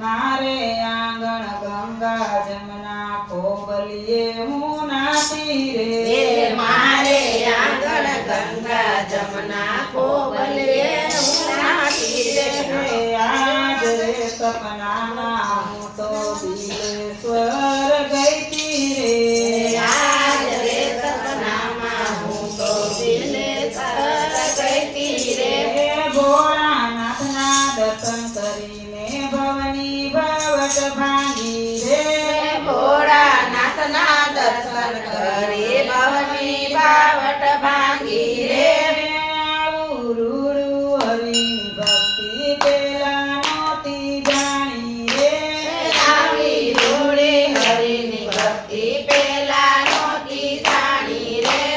મારે આંગણ ગંગા જમના ખોબલીએ હું નાતી રે. મારે આંગણ ગંગા જમના કોબલીએ હું નાતી રે. આજ રે સપનાના હું તો બિલેશ્વર Tire.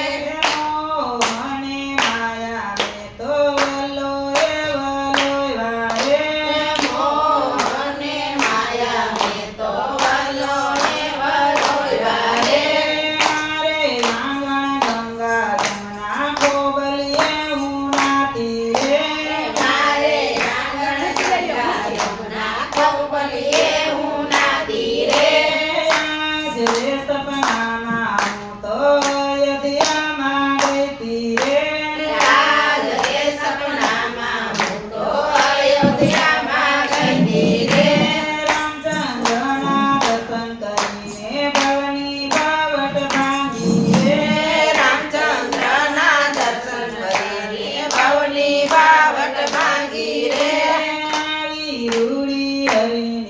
Ay.